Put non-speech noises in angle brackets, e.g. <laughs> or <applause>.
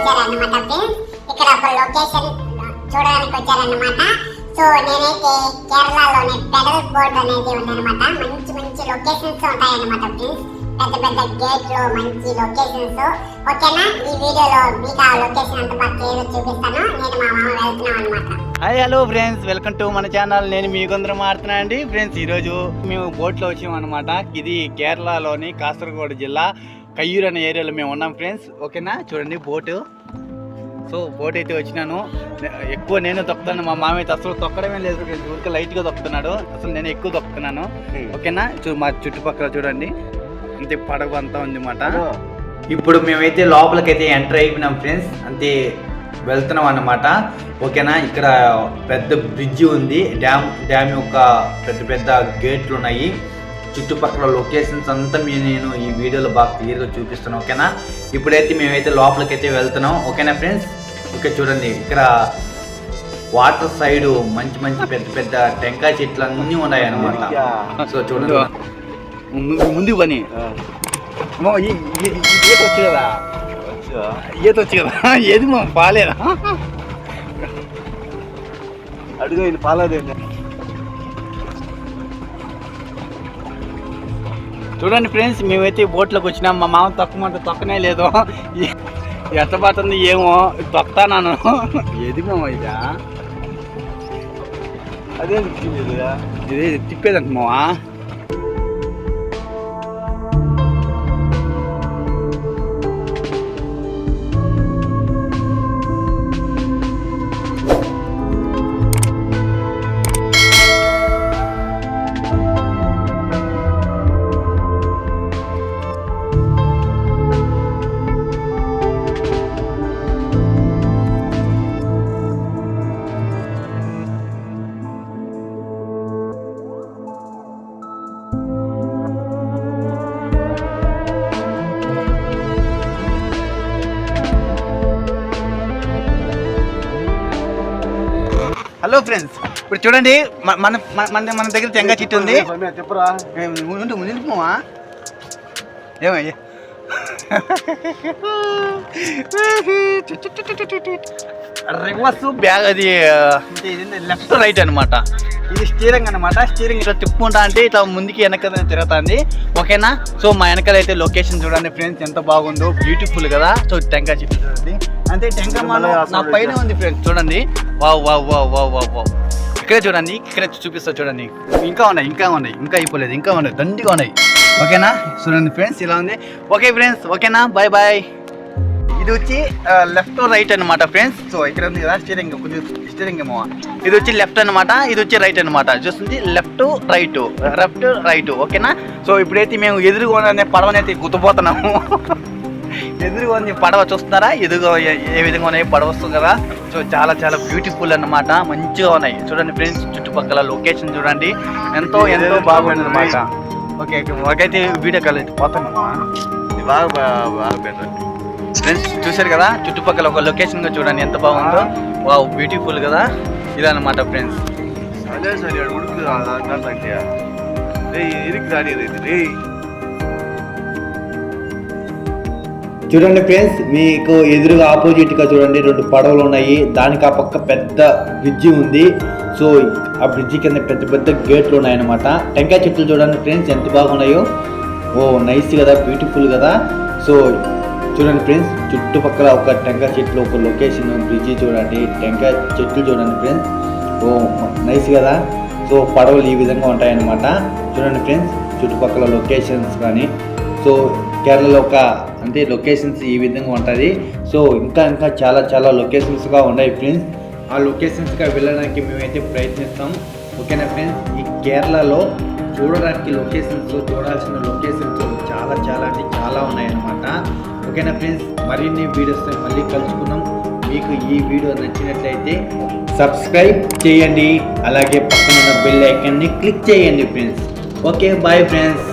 వచ్చారన్నమాట friends ఇక్కడ ఒక location చూడడానికి వచ్చారన్నమాట. సో నేనైతే కేరళలోని పెడల్ బోర్డ్ అనేది ఉందన్నమాట. మంచి మంచి లొకేషన్స్ ఉంటాయన్నమాట ఫ్రెండ్స్ పెద్ద పెద్ద గేట్లు మంచి లొకేషన్స్ ఓకేనా? ఈ వీడియోలో మీకు ఆ లొకేషన్ అంత బాగా క్లియర్ చూపిస్తాను. నేను మా మామ వెళ్తున్నాం అనమాట hi hello friends welcome to మన ఛానల్ నేను మీ కొందరు మారుతున్నా అండి. ఫ్రెండ్స్ ఈరోజు మేము బోట్లో వచ్చాం అనమాట ఇది కేరళలోని కాసర్గోడ్ జిల్లా. కయ్యూరు అనే ఏరియాలో మేము ఉన్నాం ఫ్రెండ్స్. ఓకేనా? చూడండి బోటు. సో బోట్ అయితే వచ్చినాను ఎక్కువ నేను తొక్కుతాను మా మామ అయితే అసలు తొక్కడమే లేదు ఫ్రెండ్స్. ఊరికే లైట్గా తొక్కుతున్నాడు. అసలు నేను ఎక్కువ తొక్కుతున్నాను. ఓకేనా? చూ మా చుట్టుపక్కల చూడండి. అంతే పడవ అంతా ఉంది మాట ఇప్పుడు మేమైతే లోపలికైతే ఎంటర్ అయిపోయినాం ఫ్రెండ్స్. అంతే వెళ్తున్నాం అన్నమాట. ఓకేనా? ఇక్కడ పెద్ద బ్రిడ్జి ఉంది. డ్యామ్ డ్యామ్ యొక్క పెద్ద పెద్ద గేట్లు ఉన్నాయి. చుట్టుపక్కల లొకేషన్స్ అంతా మీ నేను ఈ వీడియోలో బాగా క్లియర్గా చూపిస్తాను ఓకేనా? ఇప్పుడైతే మేమైతే లోపలికైతే వెళ్తున్నాం ఓకేనా ఫ్రెండ్స్ ఓకే చూడండి ఇక్కడ వాటర్ సైడ్ మంచి మంచి పెద్ద పెద్ద టెంకాయ చెట్లు అన్నీ ఉన్నాయి అన్నమాట సో చూడండి. ముందు పని ఈత వచ్చు కదా. ఈత వచ్చు కదా. ఏది మా పాలేదా అడుగు ఇది చూడండి ఫ్రెండ్స్ మేమైతే బోట్లోకి వచ్చినాం. మా మామ తొక్కమంటే తొక్కనే లేదు. ఎంత పడుతుంది ఏమో తొక్కుతాను ఏది మామ ఇదా? అదే ఇది తిప్పేదంట మావా? హలో ఫ్రెండ్స్ ఇప్పుడు చూడండి మన మన- దగ్గర తెంగా చెట్టు ఉంది. చెప్పురా. ఏమయ్యా <laughs> <laughs> రివర్స్ బ్యాగ్ అది లెఫ్ట్ రైట్ అన్నమాట. ఇది స్టీరింగ్ అన్నమాట స్టీరింగ్. ఇట్లా తిప్పుకుంటా అంటే ఇట్లా ముందుకి వెనక తిరుగుతుంది. ఓకేనా? సో మా వెనకాల అయితే లొకేషన్ చూడండి ఫ్రెండ్స్ ఎంత బాగుందో. బ్యూటిఫుల్ కదా. సో చెట్టు చూడండి. అంటే టెంకాయ మాల నా పైన ఉంది ఫ్రెండ్స్ చూడండి. Wow wow wow wow wow wow. ఇక్కడే చూడండి ఇక్కడే చూపిస్తా చూడండి. ఇంకా ఉన్నాయి ఇంకా ఉన్నాయి ఇంకా అయిపోలేదు ఇంకా ఉన్నాయి దండిగా ఉన్నాయి. ఓకేనా? చూడండి ఫ్రెండ్స్ ఇలా ఉంది. ఓకే ఫ్రెండ్స్ ఓకేనా? బాయ్ బాయ్ ఇది వచ్చి లెఫ్ట్ రైట్ అన్నమాట ఫ్రెండ్స్ సో ఇక్కడ ఉంది కదా స్టీరింగ్ కొంచెం స్టీరింగ్ ఏమో. ఇది వచ్చి లెఫ్ట్ అన్నమాట ఇది వచ్చి రైట్ అన్నమాట. చూస్తుంది లెఫ్ట్ రైట్ లెఫ్ట్ రైట్ ఓకేనా సో ఇప్పుడైతే మేము ఎదురుగా పడవనైతే గుర్తుపోతున్నాము. <laughs> ఎదురుగా ఉంది పడవ చూస్తున్నారా? ఎదురుగా ఏ- విధంగా ఉన్నాయి పడవ వస్తుంది కదా? సో చాలా చాలా బ్యూటిఫుల్ అన్నమాట. మంచిగా ఉన్నాయి. చూడండి ఫ్రెండ్స్ చుట్టుపక్కల లొకేషన్ చూడండి. ఎంతో ఎంతో బాగుంది అనమాట ఓకే ఓకే మాకైతే వీడియో కాల్ అయితే పోతాను బాగా బాగా బెటర్ ఫ్రెండ్స్ చూశారు కదా? చుట్టుపక్కల ఒక లొకేషన్గా చూడండి ఎంత బాగుందో. వావ్ బ్యూటిఫుల్ కదా? ఇలా అనమాట ఫ్రెండ్స్ అదే సరే ఉడుకు చూడండి ఫ్రెండ్స్ మీకు ఎదురుగా ఆపోజిట్గా చూడండి రెండు పడవలు ఉన్నాయి. దానికి ఆ పక్క పెద్ద బ్రిడ్జి ఉంది. సో ఆ బ్రిడ్జి కింద పెద్ద పెద్ద గేట్లు ఉన్నాయన్నమాట. టెంకాయ చెట్లు చూడండి ఫ్రెండ్స్ ఎంత బాగున్నాయో. ఓ నైస్ కదా బ్యూటిఫుల్ కదా. సో చూడండి ఫ్రెండ్స్ చుట్టుపక్కల ఒక టెంకాయ చెట్లు ఒక లొకేషన్ బ్రిడ్జి చూడండి టెంకాయ చెట్లు చూడండి ఫ్రెండ్స్. ఓ నైస్ కదా? సో పడవలు ఈ విధంగా ఉంటాయన్నమాట. చూడండి ఫ్రెండ్స్ చుట్టుపక్కల లొకేషన్స్ కానీ సో కేరళలో ఒక అంటే లొకేషన్స్ ఈ విధంగా ఉంటుంది. సో ఇంకా ఇంకా చాలా చాలా లొకేషన్స్గా ఉన్నాయి ఫ్రెండ్స్. ఆ లొకేషన్స్గా వెళ్ళడానికి మేమైతే ప్రయత్నిస్తాం. ఓకేనా ఫ్రెండ్స్? ఈ కేరళలో చూడడానికి లొకేషన్స్ చూడాల్సిన లొకేషన్స్ చాలా చాలా అంటే చాలా ఉన్నాయన్నమాట. ఓకేనా ఫ్రెండ్స్? మరిన్ని వీడియోస్తో మళ్ళీ కలుసుకుందాం. మీకు ఈ వీడియో నచ్చినట్లయితే సబ్స్క్రైబ్ చేయండి. అలాగే పక్కన బెల్ ఐకాన్ని క్లిక్ చేయండి ఫ్రెండ్స్. Okay bye friends.